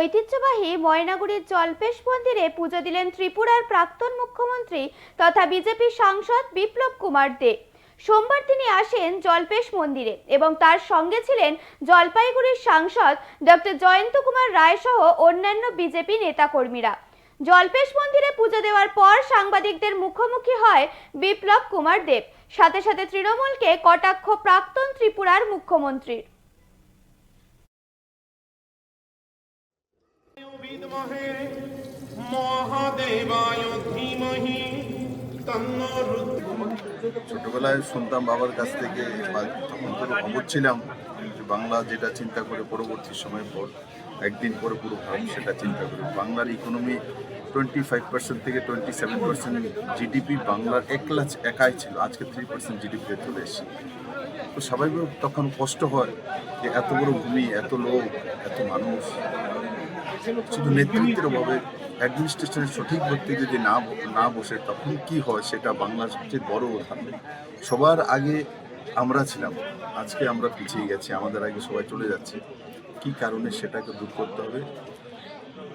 ঐতিহ্যবাহী ময়নাগুড়ির জলপেশ মন্দিরে পুজো দিলেন ত্রিপুরার প্রাক্তন মুখ্যমন্ত্রী তথা বিজেপি সাংসদ বিপ্লব কুমার দে। সোমবার তিনি আসেন জলপেশ মন্দিরে এবং তার সঙ্গে ছিলেন জলপাইগুড়ির সাংসদ ডক্টর জয়ন্ত কুমার রায় সহ অন্যান্য বিজেপি নেতাকর্মীরা। জলপেশ মন্দিরে পুজো দেওয়ার পর সাংবাদিকদের মুখোমুখি হয় বিপ্লব কুমার দেব সাথে সাথে তৃণমূলকে কটাক্ষ প্রাক্তন ত্রিপুরার মুখ্যমন্ত্রীর। বিদ্মহে মহাদেবায় ধীমহি ছোটবেলায় শুনতাম বাবার কাছ থেকে তখন তো খবর ছিলাম বাংলা যেটা চিন্তা করে পরবর্তী সময় পর, একদিন পরে পুরো ভারত সেটা চিন্তা করে। বাংলার ইকোনমি টোয়েন্টি ফাইভ পার্সেন্ট থেকে টোয়েন্টি সেভেন পার্সেন্ট জিডিপি বাংলার একলা একাই ছিল। আজকে থ্রি পার্সেন্ট জিডিপিতে চলে এসেছে। তো স্বাভাবিক তখন কষ্ট হয় যে এত বড় ভূমি, এত লোক, এত মানুষ। শুধু নেতৃত্বের অভাবে অ্যাডমিনিস্ট্রেশনের সঠিক ভর্তি যদি না না বসে, তখন কি হয় সেটা বাংলার সবচেয়ে বড় উদাহরণ। সবার আগে আমরা ছিলাম, আজকে আমরা পিছিয়ে গেছি, আমাদের আগে সবাই চলে যাচ্ছে। কি কারণে সেটাকে দূর করতে হবে?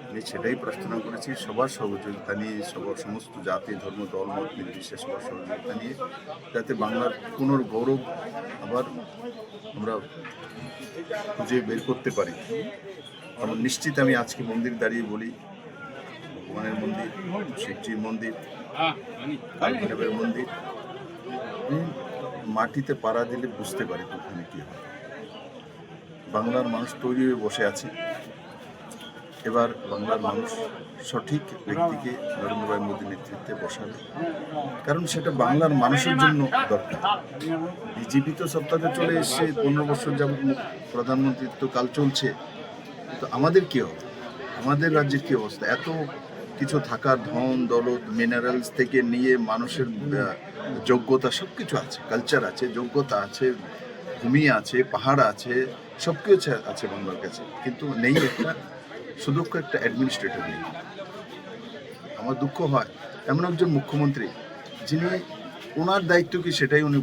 আমি সেটাই প্রার্থনা করেছি, সবার সহযোগিতা নিয়ে, সবার সমস্ত জাতি, ধর্ম, দল, মত নির্বিশেষে সবার সহযোগিতা নিয়ে, যাতে বাংলার পুনর্গৌরব আবার আমরা খুঁজে বের করতে পারি। আমার নিশ্চিত আমি আজকে মন্দির দাঁড়িয়ে বলি, ভগবানের মন্দির, শিবজির মন্দির কালভৈরবের মন্দির। মাটিতে পাড়া দিলে বুঝতে পারি ওখানে কি হয়। বাংলার মানুষ তৈরি হয়ে বসে আছে। এবার বাংলার মানুষ সঠিক ব্যক্তিকে নরেন্দ্র ভাই মোদীর নেতৃত্বে বসাবে। কারণ সেটা বাংলার মানুষের জন্য দরকার। বিজেপি তো সত্তাতে চলে এসছে। পনেরো বছর যাবত প্রধানমন্ত্রীত্ব কাল চলছে। তো আমাদের কি হবে আমাদের রাজ্যের কি অবস্থা? এত কিছু থাকার ধন, দৌলত মিনারেলস থেকে নিয়ে মানুষের যোগ্যতা সব কিছু আছে কালচার আছে, যোগ্যতা আছে, ভূমি আছে, পাহাড় আছে সব কিছু আছে বাংলার কাছে। কিন্তু নেই একটা সুদক্ষ একটা অ্যাডমিনিস্ট্রেটর নেই। আমার দুঃখ হয়, এমন একজন মুখ্যমন্ত্রী, যিনি ওনার দায়িত্ব কি সেটাই উনি